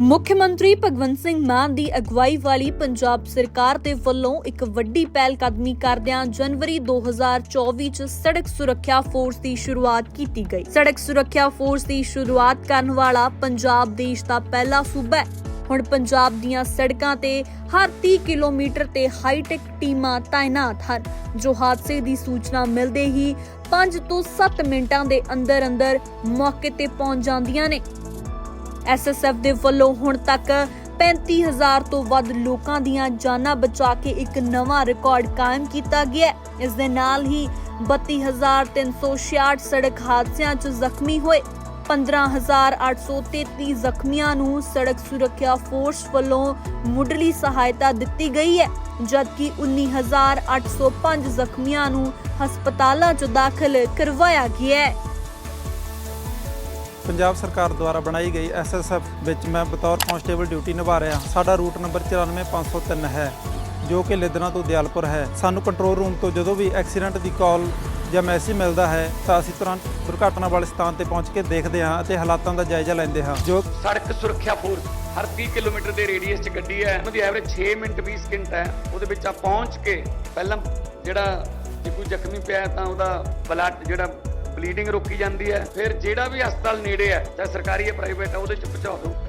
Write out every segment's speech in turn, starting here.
ਮੁੱਖ ਮੰਤਰੀ ਭਗਵੰਤ ਸਿੰਘ ਮਾਨ ਦੀ ਅਗਵਾਈ ਵਾਲੀ ਪੰਜਾਬ ਸਰਕਾਰ ਦੇ ਵੱਲੋਂ ਇੱਕ ਵੱਡੀ ਪਹਿਲ ਕਦਮੀ ਕਰਦਿਆਂ ਜਨਵਰੀ 2024 ਚ ਸੜਕ ਸੁਰੱਖਿਆ ਫੋਰਸ ਦੀ ਸ਼ੁਰੂਆਤ ਕੀਤੀ ਗਈ। ਸੜਕ ਸੁਰੱਖਿਆ ਫੋਰਸ ਦੀ ਸ਼ੁਰੂਆਤ ਕਰਨ ਵਾਲਾ ਪੰਜਾਬ ਦੇਸ਼ ਦਾ ਪਹਿਲਾ ਸੂਬਾ ਹੈ। ਹੁਣ ਪੰਜਾਬ ਦੀਆਂ ਸੜਕਾਂ ਤੇ ਹਰ 30 ਕਿਲੋਮੀਟਰ ਤੇ ਹਾਈਟੈਕ ਟੀਮਾਂ ਤਾਇਨਾਤ ਹਨ, ਜੋ ਹਾਦਸੇ ਦੀ ਸੂਚਨਾ ਮਿਲਦੇ ਹੀ 5 ਤੋਂ 7 ਮਿੰਟਾਂ ਦੇ ਅੰਦਰ ਅੰਦਰ ਮੌਕੇ ਤੇ ਪਹੁੰਚ ਜਾਂਦੀਆਂ ਨੇ। ਐਸਐਸਐਫ ਦੇ ਵੱਲੋਂ ਹੁਣ ਤੱਕ 35000 ਤੋਂ ਵੱਧ ਲੋਕਾਂ ਦੀਆਂ ਜਾਨਾਂ ਬਚਾ ਕੇ ਇੱਕ ਨਵਾਂ ਰਿਕਾਰਡ ਕਾਇਮ ਕੀਤਾ ਗਿਆ ਹੈ। ਇਸ ਦੇ ਨਾਲ ਹੀ 32366 ਸੜਕ ਹਾਦਸਿਆਂ 'ਚ ਜ਼ਖਮੀ ਹੋਏ 15833 ਜ਼ਖਮੀਆਂ ਨੂੰ ਸੜਕ ਸੁਰੱਖਿਆ ਫੋਰਸ ਵੱਲੋਂ ਮੁੱਢਲੀ ਸਹਾਇਤਾ ਦਿੱਤੀ ਗਈ ਹੈ, ਜਦਕਿ 19805 ਜ਼ਖਮੀਆਂ ਨੂੰ ਹਸਪਤਾਲਾਂ 'ਚ ਦਾਖਲ ਕਰਵਾਇਆ ਗਿਆ ਹੈ ਪੰਜਾਬ ਸਰਕਾਰ ਦੁਆਰਾ ਬਣਾਈ ਗਈ ਐਸਐਸਐਫ ਵਿੱਚ ਮੈਂ ਬਤੌਰ ਕਾਂਸਟੇਬਲ ਡਿਊਟੀ ਨਿਭਾ ਰਿਹਾ ਸਾਡਾ ਰੂਟ ਨੰਬਰ 94503 ਹੈ, ਜੋ ਕਿ ਲਿਦਨਾ ਤੋਂ ਦਿਆਲਪੁਰ ਹੈ। ਸਾਨੂੰ ਕੰਟਰੋਲ ਰੂਮ ਤੋਂ ਜਦੋਂ ਵੀ ਐਕਸੀਡੈਂਟ ਦੀ ਕਾਲ ਜਾਂ ਮੈਸੇਜ ਮਿਲਦਾ ਹੈ, ਤਾਂ ਅਸੀਂ ਤੁਰੰਤ ਦੁਰਘਟਨਾ ਵਾਲੇ ਸਥਾਨ ਤੇ ਪਹੁੰਚ ਕੇ ਦੇਖਦੇ ਹਾਂ ਅਤੇ ਹਾਲਾਤਾਂ ਦਾ ਜਾਇਜ਼ਾ ਲੈਂਦੇ ਹਾਂ। ਜੋ ਸੜਕ ਸੁਰੱਖਿਆ ਫੋਰਸ ਹਰ 30 ਕਿਲੋਮੀਟਰ ਦੇ ਰੇਡੀਅਸ 'ਚ ਗੱਡੀ ਹੈ, ਉਹਦੀ ਐਵਰੇਜ 6 ਮਿੰਟ 20 ਸਕਿੰਟ ਹੈ। ਉਹਦੇ ਵਿੱਚ ਆ ਪਹੁੰਚ ਕੇ ਪਹਿਲਾਂ ਜਿਹੜਾ ਜੇ ਕੋਈ ਜ਼ਖਮੀ ਪਿਆ ਤਾਂ ਉਹਦਾ ਬਲੱਡ ਜਿਹੜਾ ਬਲੀਡਿੰਗ ਰੋਕੀ ਜਾਂਦੀ ਹੈ, ਫਿਰ ਜਿਹੜਾ ਵੀ ਹਸਪਤਾਲ ਨੇੜੇ ਹੈ, ਚਾਹੇ ਸਰਕਾਰੀ ਹੈ ਪ੍ਰਾਈਵੇਟ ਹੈ, ਉਹਦੇ 'ਚ ਪਹੁੰਚਾ ਦਿਓ।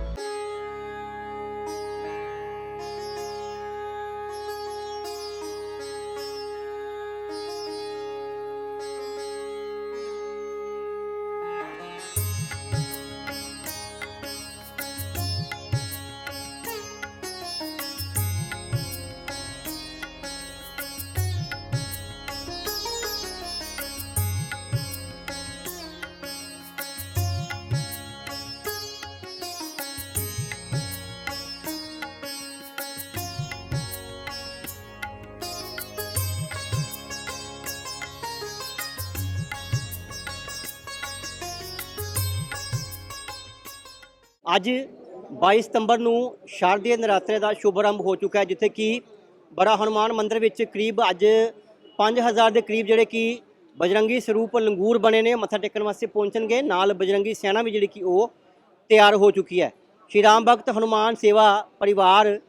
ਅੱਜ 22 ਸਤੰਬਰ ਨੂੰ ਸ਼ਾਰਦੀ ਨਰਾਤਰੇ ਦਾ ਸ਼ੁਭ ਆਰੰਭ ਹੋ ਚੁੱਕਾ ਹੈ, ਜਿੱਥੇ ਕਿ ਬੜਾ ਹਨੂਮਾਨ ਮੰਦਿਰ ਵਿੱਚ ਕਰੀਬ ਅੱਜ 5000 ਦੇ ਕਰੀਬ ਜਿਹੜੇ ਕਿ ਬਜਰੰਗੀ ਸਰੂਪ ਲੰਗੂਰ ਬਣੇ ਨੇ, ਮੱਥਾ ਟੇਕਣ ਵਾਸਤੇ ਪਹੁੰਚਣਗੇ। ਨਾਲ ਬਜਰੰਗੀ ਸੈਨਾ ਵੀ ਜਿਹੜੀ ਕਿ ਉਹ ਤਿਆਰ ਹੋ ਚੁੱਕੀ ਹੈ। ਸ਼੍ਰੀ ਰਾਮ ਭਗਤ ਹਨੂਮਾਨ ਸੇਵਾ ਪਰਿਵਾਰ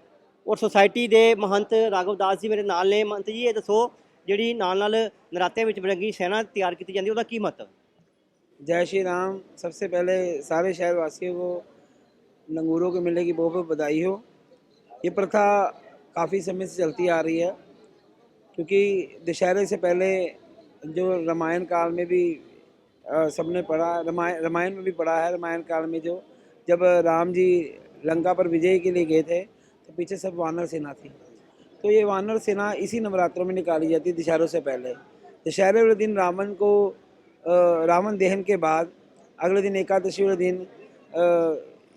ਔਰ ਸੁਸਾਇਟੀ ਦੇ ਮਹੰਤ ਰਾਘਵ ਦਾਸ ਜੀ ਮੇਰੇ ਨਾਲ ਨੇ। ਮਹੰਤ ਜੀ, ਇਹ ਦੱਸੋ ਜਿਹੜੀ ਨਾਲ ਨਾਲ ਨਰਾਤੇ ਵਿੱਚ ਬਜਰੰਗੀ ਸੈਨਾ ਤਿਆਰ ਕੀਤੀ ਜਾਂਦੀ ਉਹਦਾ ਕੀ ਮਤਲਬ ਜੈ ਸ਼੍ਰੀ ਰਾਮ। ਸਭ ਤੋਂ ਪਹਿਲੇ ਸਾਰੇ ਸ਼ਹਿਰ ਵਾਸੀਆਂ ਨੂੰ लंगूरों के की बहुत बहुत बधाई हो। ये प्रथा काफ़ी समय से चलती आ रही है, क्योंकि दशहरे से पहले जो रामायण काल में भी सबने पढ़ा रामायण रामायण में भी पढ़ा है, रामायण काल में जो, जब राम जी लंका पर विजय के लिए गए थे तो पीछे सब वानर सेना थी। तो ये वानर सेना इसी नवरात्रों में निकाली जाती है दशहरों से पहले। दशहरे वाले दिन रावण को रावण दहन के बाद अगले दिन एकादशी वाले दिन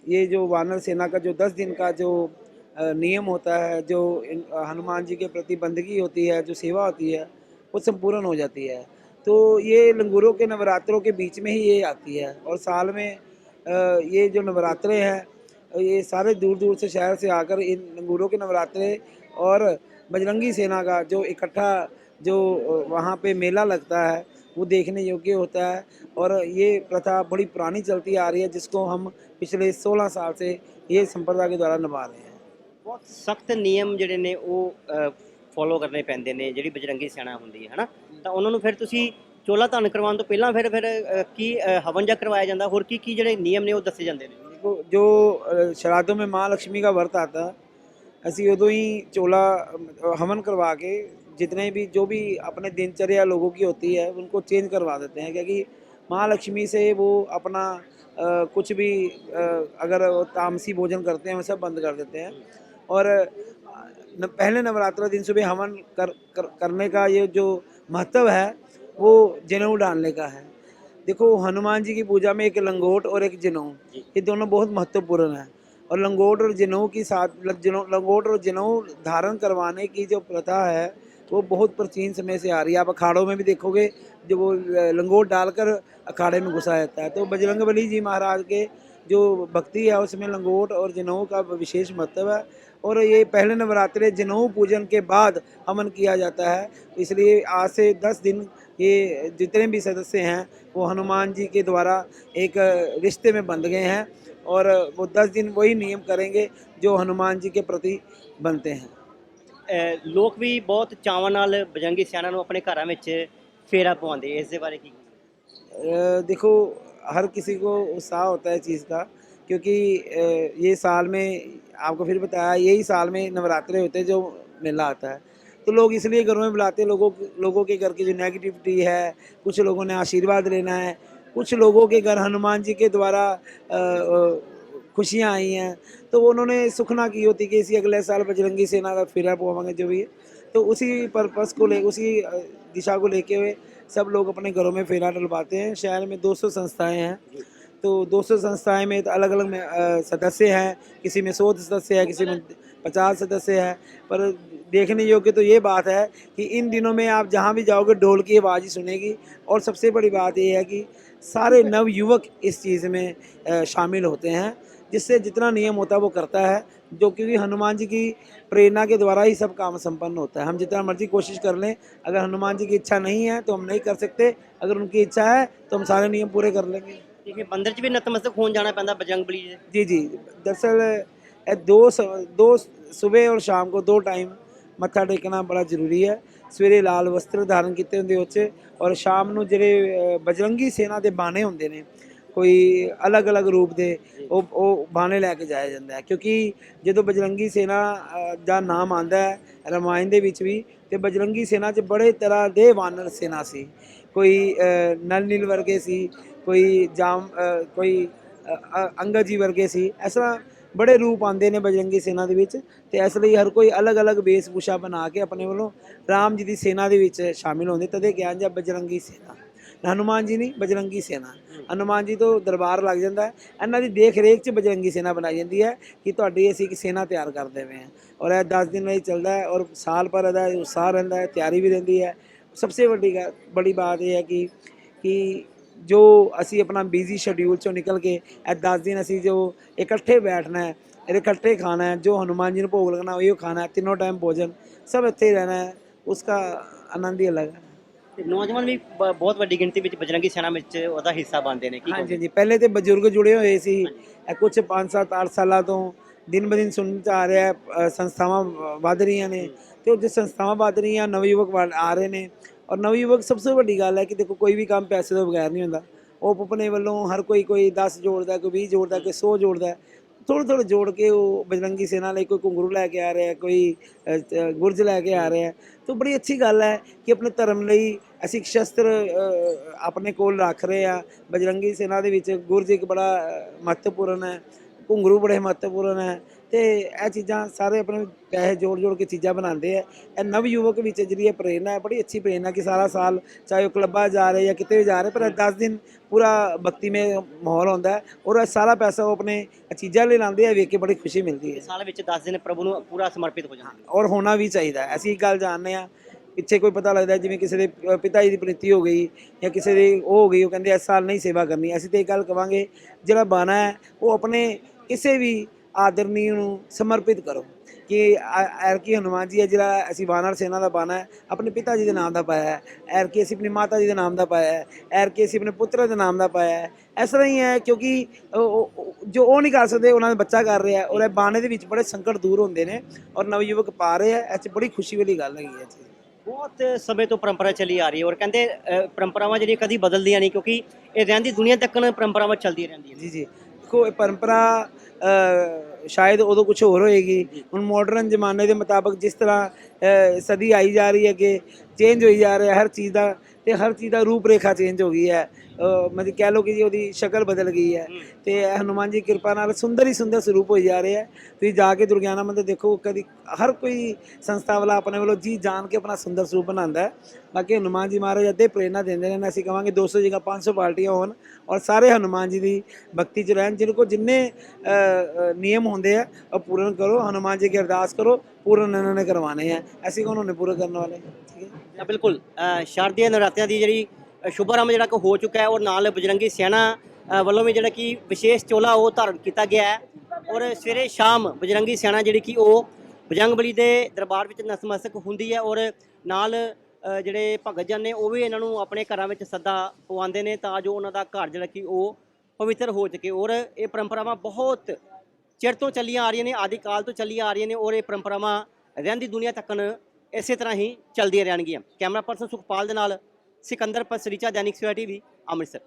ये जो वानर सेना का जो दस दिन का जो नियम होता है, जो हनुमान जी के प्रति बंदगी होती है, जो सेवा होती है, वो संपूर्ण हो जाती है। तो ये लंगूरों के नवरात्रों के बीच में ही ये आती है और साल में ये जो नवरात्रे हैं, ये सारे दूर दूर से शहर से आकर इन लंगूरों के नवरात्रे और बजरंगी सेना का जो इकट्ठा जो वहाँ पे मेला लगता है वो देखने योग्य होता है और ये प्रथा बड़ी पुरानी चलती आ रही है जिसको हम पिछले 16 साल से ये संप्रदाय के द्वारा निभा रहे हैं ਬਹੁਤ ਸਖਤ ਨਿਯਮ ਜਿਹੜੇ ਨੇ ਉਹ ਫੋਲੋ ਕਰਨੇ ਪੈਂਦੇ ਨੇ ਜਿਹੜੀ ਬਜਰੰਗੀ ਸੈਨਾ ਹੁੰਦੀ ਹੈ ਹਨਾ ਤਾਂ ਉਹਨਾਂ ਨੂੰ ਫਿਰ ਤੁਸੀਂ ਚੋਲਾ ਧਨ ਕਰਵਾਉਣ ਤੋਂ ਪਹਿਲਾਂ ਫਿਰ ਫਿਰ ਅ, ਕੀ ਅ, ਹਵਨ ਜਾਂ ਕਰਵਾਇਆ ਜਾਂਦਾ ਹੋਰ ਕੀ ਕੀ ਜਿਹੜੇ ਨਿਯਮ ਨੇ ਉਹ ਦੱਸੇ ਜਾਂਦੇ ਨੇ देखो जो अ, श्राद्धों में माँ लक्ष्मी का व्रत आता है ਅਸੀਂ ਉਦੋਂ ਹੀ ਚੋਲਾ अ, हवन करवा के जितने भी जो भी अपने दिनचर्या लोगों की होती है उनको चेंज करवा देते हैं क्योंकि महालक्ष्मी से वो अपना अ, कुछ भी अ, अगर तामसी भोजन करते हैं वो सब बंद कर देते हैं। और न, पहले नवरात्र दिन सुबह हवन कर, कर करने का ये जो महत्व है वो जनेऊ डालने का है। देखो हनुमान जी की पूजा में एक लंगोट और एक जनेऊ ये दोनों बहुत महत्वपूर्ण है। और लंगोट और जनेऊ की साथ लंगोट और जनेऊ धारण करवाने की जो प्रथा है वो बहुत प्राचीन समय से आ रही है। आप अखाड़ों में भी देखोगे जो वो लंगोट डालकर अखाड़े में घुसा जाता है। तो बजरंग बली जी महाराज के जो भक्ति है, उसमें लंगोट और जनेऊ का विशेष महत्व है। और ये पहले नवरात्रे जनेऊ पूजन के बाद हवन किया जाता है। इसलिए आज से दस दिन ये जितने भी सदस्य हैं, वो हनुमान जी के द्वारा एक रिश्ते में बंध गए हैं और वो दस दिन वही नियम करेंगे, जो हनुमान जी के प्रति बनते हैं। ਲੋਕ ਵੀ ਬਹੁਤ ਚਾਵਾਂ ਨਾਲ ਬਜਰੰਗੀ ਸਿਆਣਾ ਨੂੰ ਆਪਣੇ ਘਰਾਂ ਵਿੱਚ ਫੇਰਾ ਪਵਾਉਂਦੇ ਇਸ ਦੇ ਬਾਰੇ ਕੀ अ, देखो हर किसी को उत्साह होता है चीज़ का क्योंकि अ, ये साल में आपको फिर बताया यही साल में नवरात्रे होते हैं जो मेला आता है तो लोग इसलिए घरों में बुलाते हैं लोगों लोगों के घर की जो नेगेटिविटी है कुछ लोगों ने आशीर्वाद लेना है कुछ लोगों के घर हनुमान जी के द्वारा अ, अ, खुशियाँ आई हैं। तो उन्होंने सुखना की होती कि इसी अगले साल बजरंगी सेना का फिर पवाएँगे जो भी है। तो उसी पर्पस को ले, उसी दिशा को लेके हुए सब लोग अपने घरों में फेरा डलवाते हैं। शहर में 200 संस्थाएँ हैं। तो 200 संस्थाएँ में तो अलग अलग सदस्य हैं। किसी में सौ सदस्य है, किसी में पचास सदस्य है। पर देखने योग्य तो ये बात है कि इन दिनों में आप जहाँ भी जाओगे, ढोल की आवाज़ ही सुनेगी। और सबसे बड़ी बात ये है कि सारे नवयुवक इस चीज़ में शामिल होते हैं। जिससे जितना नियम होता है वो करता है जो क्योंकि हनुमान जी की प्रेरणा के द्वारा ही सब काम संपन्न होता है हम जितना मर्जी कोशिश कर लें अगर हनुमान जी की इच्छा नहीं है तो हम नहीं कर सकते अगर उनकी इच्छा है तो हम सारे नियम पूरे कर लेंगे ਇਹ ਮੰਦਿਰ 'ਚ ਵੀ ਨਤਮਸਤਕ ਹੋਣ ਜਾਣਾ ਪੈਂਦਾ ਬਜਰੰਗ ਬਲੀ ਦੇ जी जी दरअसल ये दो स- दो सुबह और शाम को दो टाइम ਮੱਥਾ ਟੇਕਣਾ ਬੜਾ ਜ਼ਰੂਰੀ ਹੈ ਸਵੇਰੇ ਲਾਲ ਵਸਤਰ ਧਾਰਨ ਕੀਤੇ ਹੁੰਦੇ ਉਹ 'ਚ ਔਰ ਸ਼ਾਮ ਨੂੰ ਜਿਹੜੇ ਅ, ਬਜਰੰਗੀ ਸੇਨਾ ਦੇ ਬਾਣੇ ਹੁੰਦੇ ਨੇ ਕੋਈ ਅਲੱਗ-ਅਲੱਗ ਰੂਪ ਦੇ ਉਹ ਉਹ ਬਾਣੇ ਲੈ ਕੇ ਜਾਇਆ ਜਾਂਦਾ ਹੈ। ਕਿਉਂਕਿ ਜਦੋਂ ਬਜਰੰਗੀ ਸੇਨਾ ਦਾ ਨਾਮ ਆਂਦਾ ਹੈ ਰਮਾਇਣ ਦੇ ਵਿੱਚ ਵੀ ਤੇ ਬਜਰੰਗੀ ਸੇਨਾ 'ਚ ਬੜੇ ਤਰ੍ਹਾਂ ਦੇ ਵਾਨਰ ਸੇਨਾ ਸੀ। ਕੋਈ ਨਲ ਨੀਲ ਵਰਗੇ ਸੀ ਕੋਈ ਜਾਮ ਕੋਈ ਅ, ਅੰਗਦ ਜੀ ਵਰਗੇ ਸੀ। ਇਸ ਤਰ੍ਹਾਂ ਬੜੇ ਰੂਪ ਆਉਂਦੇ ਨੇ ਬਜਰੰਗੀ ਸੇਨਾ ਦੇ ਵਿੱਚ ਤੇ ਇਸ ਲਈ ਹਰ ਕੋਈ ਅਲੱਗ-ਅਲੱਗ ਵੇਸ਼ਭੂਸ਼ਾ ਬਣਾ ਕੇ ਆਪਣੇ ਵੱਲੋਂ ਰਾਮ ਜੀ ਦੀ ਸੇਨਾ ਦੇ ਵਿੱਚ ਸ਼ਾਮਿਲ ਹੁੰਦੇ। ਤਦੇ ਕਿਹਾ ਜਾਂਦਾ ਬਜਰੰਗੀ ਸੇਨਾ। ਹਨੂਮਾਨ ਜੀ ਨਹੀਂ ਬਜਰੰਗੀ ਸੇਨਾ। ਹਨੂਮਾਨ ਜੀ ਤੋਂ ਦਰਬਾਰ ਲੱਗ ਜਾਂਦਾ ਹੈ। ਇਹਨਾਂ ਦੀ ਦੇਖ ਰੇਖ 'ਚ ਬਜਰੰਗੀ ਸੇਨਾ ਬਣਾਈ ਜਾਂਦੀ ਹੈ ਕਿ ਤੁਹਾਡੀ ਅਸੀਂ ਇੱਕ ਸੇਨਾ ਤਿਆਰ ਕਰਦੇ ਪਏ ਹਾਂ। ਔਰ ਇਹ 10 ਦਿਨ ਲਈ ਚੱਲਦਾ ਹੈ ਔਰ ਸਾਲ ਭਰ ਇਹਦਾ ਉਤਸ਼ਾਹ ਰਹਿੰਦਾ ਹੈ ਤਿਆਰੀ ਵੀ ਰਹਿੰਦੀ ਹੈ। ਸਭਸੇ ਵੱਡੀ ਗੱਲ ਬੜੀ ਬਾਤ ਇਹ ਹੈ ਕਿ ਕਿ ਜੋ ਅਸੀਂ ਆਪਣਾ ਬਿਜ਼ੀ ਸ਼ਡਿਊਲ ਚੋਂ ਨਿਕਲ ਕੇ ਇਹ 10 ਦਿਨ ਅਸੀਂ ਜੋ ਇਕੱਠੇ ਬੈਠਣਾ ਹੈ ਇਕੱਠੇ ਖਾਣਾ ਹੈ ਜੋ ਹਨੂਮਾਨ ਜੀ ਨੂੰ ਭੋਗ ਲਗਣਾ ਉਹ ਖਾਣਾ ਹੈ ਤਿੰਨੋਂ ਟਾਈਮ ਭੋਜਨ ਸਭ ਇੱਥੇ ਹੀ ਰਹਿਣਾ ਹੈ। ਉਸਕਾ ਆਨੰਦ ਹੀ ਅਲੱਗ ਹੈ। ਤੇ ਨੌਜਵਾਨ ਵੀ ਬ- ਬਹੁਤ ਵੱਡੀ ਗਿਣਤੀ ਵਿੱਚ ਬਜਰੰਗੀ ਸੈਨਾ ਵਿੱਚ ਉਹਦਾ ਹਿੱਸਾ ਬਣਦੇ ਨੇ ਕੀ ਹਾਂਜੀ ਹਾਂਜੀ। ਪਹਿਲੇ ਤੇ ਬਜ਼ੁਰਗ ਜੁੜੇ ਹੋਏ ਸੀ। ਇਹ ਕੁਝ 5 7 8 ਸਾਲਾਂ ਤੋਂ ਦਿਨ ਬ ਦਿਨ ਸੁਣਨ ਚ ਆ ਰਿਹਾ ਹੈ, ਅ, ਸੰਸਥਾਵਾਂ ਵ- ਵੱਧ ਰਹੀਆਂ ਨੇ। ਤੇ ਉਹ ਜੇ ਸੰਸਥਾਵਾਂ ਵੱਧ ਰਹੀਆਂ ਨਵਯੁਵਕ ਵੱਲ ਆ ਰਹੇ ਨੇ। ਔਰ ਨਵਯੁਵਕ ਸਭ ਤੋਂ ਵੱਡੀ ਗੱਲ ਹੈ ਕਿ ਦੇਖੋ ਕੋਈ ਵੀ ਕੰਮ ਪੈਸੇ ਤੋਂ ਬਗੈਰ ਨਹੀਂ ਹੁੰਦਾ। ਉਹ ਆਪਣੇ ਵੱਲੋਂ ਹਰ ਕੋਈ ਕੋਈ 10 ਜੋੜਦਾ ਕੋਈ 20 ਜੋੜਦਾ ਕੋਈ 100 ਜੋੜਦਾ। ਥੋੜ੍ਹੇ ਥੋੜ੍ਹੇ ਜੋੜ ਕੇ ਉਹ ਬਜਰੰਗੀ ਸੈਨਾ ਲਈ ਕੋਈ ਘੁੰਗਰੂ ਲੈ ਕੇ ਆ ਰਿਹਾ, ਕੋਈ ਗੁਰਜ ਲੈ ਕੇ ਆ ਰਿਹਾ। ਤਾਂ ਬੜੀ ਅੱਛੀ ਗੱਲ ਹੈ ਕਿ ਆਪਣੇ ਧਰਮ ਲਈ ਅਸੀਂ ਇੱਕ ਸ਼ਸਤਰ ਆਪਣੇ ਕੋਲ ਰੱਖ ਰਹੇ ਆ ਬਜਰੰਗੀ ਸੈਨਾ ਦੇ ਵਿੱਚ ਗੁਰਜ ਇੱਕ ਬੜਾ ਮਹੱਤਵਪੂਰਨ ਹੈ। ਘੁੰਗਰੂ ਬੜੇ ਮਹੱਤਵਪੂਰਨ ਹੈ। ਤੇ ਇਹ ਚੀਜ਼ਾਂ ਸਾਰੇ ਆਪਣੇ ਪੈਸੇ ਜੋੜ ਜੋੜ ਕੇ ਚੀਜ਼ਾਂ ਬਣਾਉਂਦੇ ਆ। ਇਹ ਨਵ ਯੁਵਕ ਵਿੱਚ ਜਿਹੜੀ ਇਹ ਪ੍ਰੇਰਨਾ ਹੈ ਬੜੀ ਅੱਛੀ ਪ੍ਰੇਰਨਾ ਕਿ ਸਾਰਾ ਸਾਲ ਚਾਹੇ ਉਹ ਕਲੱਬਾਂ ਜਾ ਰਹੇ ਜਾਂ ਕਿਤੇ ਵੀ ਜਾ ਰਹੇ ਪਰ 10 ਦਿਨ ਪੂਰਾ ਭਗਤੀਮय ਮਾਹੌਲ ਹੁੰਦਾ ਹੈ ਔਰ ਇਹ ਸਾਰਾ ਪੈਸਾ ਉਹ ਆਪਣੇ ਚੀਜ਼ਾਂ ਲਈ ਲਾਉਂਦੇ ਆ ਵੇਖ ਕੇ ਬੜੀ ਖੁਸ਼ੀ ਮਿਲਦੀ ਹੈ। ਸਾਲ ਵਿੱਚ 10 ਦਿਨ ਪ੍ਰਭੂ ਨੂੰ ਪੂਰਾ ਸਮਰਪਿਤ ਹੋ ਜਾਂਦੇ ਔਰ ਹੋਣਾ ਵੀ ਚਾਹੀਦਾ। ਅਸੀਂ ਗੱਲ ਜਾਣਦੇ ਆ ਪਿੱਛੇ ਕੋਈ ਪਤਾ ਲੱਗਦਾ ਜਿਵੇਂ ਕਿਸੇ ਦੇ ਪਿਤਾ ਜੀ ਦੀ ਪ੍ਰੀਤੀ ਹੋ ਗਈ ਜਾਂ ਕਿਸੇ ਦੀ ਉਹ ਹੋ ਗਈ ਉਹ ਕਹਿੰਦੇ ਇਸ ਸਾਲ ਨਹੀਂ ਸੇਵਾ ਕਰਨੀ। ਅਸੀਂ ਤੇ ਇਹ ਗੱਲ ਕਵਾਂਗੇ ਜਿਹੜਾ ਬਾਣਾ ਹੈ ਉਹ ਆਪਣੇ ਕਿਸੇ ਵੀ ਆਦਰਨੀ ਨੂੰ ਸਮਰਪਿਤ ਕਰੋ ਕਿ ਐਰ ਕੀ ਹਨੂਮਾਨ ਜੀ ਹੈ ਜਿਹੜਾ ਅਸੀਂ ਵਾਨਰ ਸੇਨਾ ਦਾ ਬਾਣਾ ਹੈ ਆਪਣੇ ਪਿਤਾ ਜੀ ਦੇ ਨਾਮ ਦਾ ਪਾਇਆ ਹੈ ਐਰ ਕੀ ਅਸੀਂ ਆਪਣੀ ਮਾਤਾ ਜੀ ਦੇ ਨਾਮ ਦਾ ਪਾਇਆ ਹੈ ਐਰ ਕੀ ਅਸੀਂ ਆਪਣੇ ਪੁੱਤਰ ਦੇ ਨਾਮ ਦਾ ਪਾਇਆ ਹੈ ਇਸ ਤਰ੍ਹਾਂ ਹੀ ਹੈ ਕਿਉਂਕਿ ਜੋ ਉਹ ਨਹੀਂ ਕਰ ਸਕਦੇ ਉਹਨਾਂ ਦਾ ਬੱਚਾ ਕਰ ਰਿਹਾ ਔਰ ਇਹ ਬਾਣੇ ਦੇ ਵਿੱਚ ਬੜੇ ਸੰਕਟ ਦੂਰ ਹੁੰਦੇ ਨੇ ਔਰ ਨਵਯੁਵਕ ਪਾ ਰਹੇ ਆ ਇਹ 'ਚ ਬੜੀ ਖੁਸ਼ੀ ਵਾਲੀ ਗੱਲ ਹੈਗੀ ਹੈ ਜੀ। ਬਹੁਤ ਸਮੇਂ ਤੋਂ ਪਰੰਪਰਾ ਚੱਲੀ ਆ ਰਹੀ ਹੈ ਔਰ ਕਹਿੰਦੇ ਪਰੰਪਰਾਵਾਂ ਜਿਹੜੀਆਂ ਕਦੀ ਬਦਲਦੀਆਂ ਨਹੀਂ ਕਿਉਂਕਿ ਇਹ ਰਹਿੰਦੀ ਦੁਨੀਆ ਤੱਕ ਪਰੰਪਰਾਵਾਂ ਚੱਲਦੀਆਂ ਰਹਿੰਦੀਆਂ ਜੀ ਜੀ। ਦੇਖੋ, ਇਹ ਪਰੰਪਰਾ ਸ਼ਾਇਦ ਉਦੋਂ ਕੁਝ ਹੋਰ ਹੋਏਗੀ। ਹੁਣ ਮਾਡਰਨ ਜ਼ਮਾਨੇ ਦੇ ਮੁਤਾਬਕ ਜਿਸ ਤਰ੍ਹਾਂ ਸਦੀ ਆਈ ਜਾ ਰਹੀ ਹੈ ਕਿ ਚੇਂਜ ਹੋਈ ਜਾ ਰਿਹਾ ਹਰ ਚੀਜ਼ ਦਾ ਤੇ ਹਰ ਚੀਜ਼ ਦਾ ਰੂਪ ਰੇਖਾ ਚੇਂਜ ਹੋ ਗਈ ਹੈ। ਮਤਲਬ ਕਹਿ ਲਓ ਕਿ ਜੀ ਉਹਦੀ ਸ਼ਕਲ ਬਦਲ ਗਈ ਹੈ। ਤੇ ਹਨੂਮਾਨ ਜੀ ਕਿਰਪਾ ਨਾਲ ਸੁੰਦਰ ਹੀ ਸੁੰਦਰ ਸਰੂਪ ਹੋਈ ਜਾ ਰਿਹਾ ਹੈ। ਤੁਸੀਂ ਜਾ ਕੇ ਦੁਰਗਿਆਨਾ ਮੰਦਿਰ ਦੇਖੋ ਕਦੀ ਹਰ ਕੋਈ ਸੰਸਥਾ ਵਾਲਾ ਆਪਣੇ ਵੱਲੋਂ ਜੀ ਜਾਣ ਕੇ ਆਪਣਾ ਸੁੰਦਰ ਸਰੂਪ ਬਣਾਉਂਦਾ ਹੈ। ਬਾਕੀ ਹਨੂਮਾਨ ਜੀ ਮਹਾਰਾਜ ਅੱਧੇ ਪ੍ਰੇਰਨਾ ਦਿੰਦੇ ਨੇ ਅਸੀਂ ਕਵਾਂਗੇ 200 ਜਗ੍ਹਾ 500 ਪਾਰਟੀਆਂ ਹੋਣ ਔਰ ਸਾਰੇ ਹਨੂਮਾਨ ਜੀ ਦੀ ਭਗਤੀ ਚ ਰਹਿਣ ਜਿਹਨਾਂ ਕੋ ਜਿੰਨੇ ਨਿਯਮ ਹੁੰਦੇ ਆ ਉਹ ਪੂਰਨ ਕਰੋ। ਹਨੂਮਾਨ ਜੀ ਕੀ ਅਰਦਾਸ ਕਰੋ ਪੂਰਨ ਇਹਨਾਂ ਨੇ ਕਰਵਾਣੇ ਆ। ਅਸੀਂ ਕੌਣ ਹੁੰਦੇ ਪੂਰੇ ਕਰਨ ਵਾਲੇ? ਠੀਕ ਹੈ। ਬਿਲਕੁਲ ਅ, ਸ਼ਾਰਦੀय ਦੀ ਜਿਹੜੀ ਸ਼ੁਭਾਰੰਭ ਜਿਹੜਾ ਕਿ ਹੋ ਚੁੱਕਾ ਹੈ ਔਰ ਨਾਲ ਬਜਰੰਗੀ ਸੈਨਾ ਵੱਲੋਂ ਵੀ ਜਿਹੜਾ ਕਿ ਵਿਸ਼ੇਸ਼ ਚੋਲਾ ਉਹ ਧਾਰਨ ਕੀਤਾ ਗਿਆ ਹੈ। ਔਰ ਸਵੇਰੇ ਸ਼ਾਮ ਬਜਰੰਗੀ ਸੈਨਾ ਜਿਹੜੀ ਕਿ ਉਹ ਬਜਰੰਗ ਬਲੀ ਦੇ ਦਰਬਾਰ ਵਿੱਚ ਨਸਮਸਤਕ ਹੁੰਦੀ ਹੈ ਔਰ ਨਾਲ ਜਿਹੜੇ ਭਗਤ ਜਨ ਨੇ ਉਹ ਵੀ ਇਹਨਾਂ ਨੂੰ ਆਪਣੇ ਘਰਾਂ ਵਿੱਚ ਸੱਦਾ ਪਵਾਉਂਦੇ ਨੇ ਤਾਂ ਜੋ ਉਹਨਾਂ ਦਾ ਘਰ ਜਿਹੜਾ ਕਿ ਉਹ ਪਵਿੱਤਰ ਹੋ ਚੁੱਕੇ। ਔਰ ਇਹ ਪਰੰਪਰਾਵਾਂ ਬਹੁਤ ਚਿਰ ਤੋਂ ਚੱਲੀਆਂ ਆ ਰਹੀਆਂ ਨੇ ਆਦਿ ਕਾਲ ਤੋਂ ਚੱਲੀਆਂ ਆ ਰਹੀਆਂ ਨੇ ਔਰ ਇਹ ਪਰੰਪਰਾਵਾਂ ਰਹਿੰਦੀ ਦੁਨੀਆ ਤੱਕਨ ਇਸੇ ਤਰ੍ਹਾਂ ਹੀ ਚੱਲਦੀਆਂ ਰਹਿਣਗੀਆਂ। ਕੈਮਰਾ ਪਰਸਨ ਸੁਖਪਾਲ ਦੇ ਨਾਲ ਸਿਕੰਦਰ ਪਸਰੀਚਾ ਦੈਨਿਕ ਸਵੇਰਾ ਵੀ ਅੰਮ੍ਰਿਤਸਰ।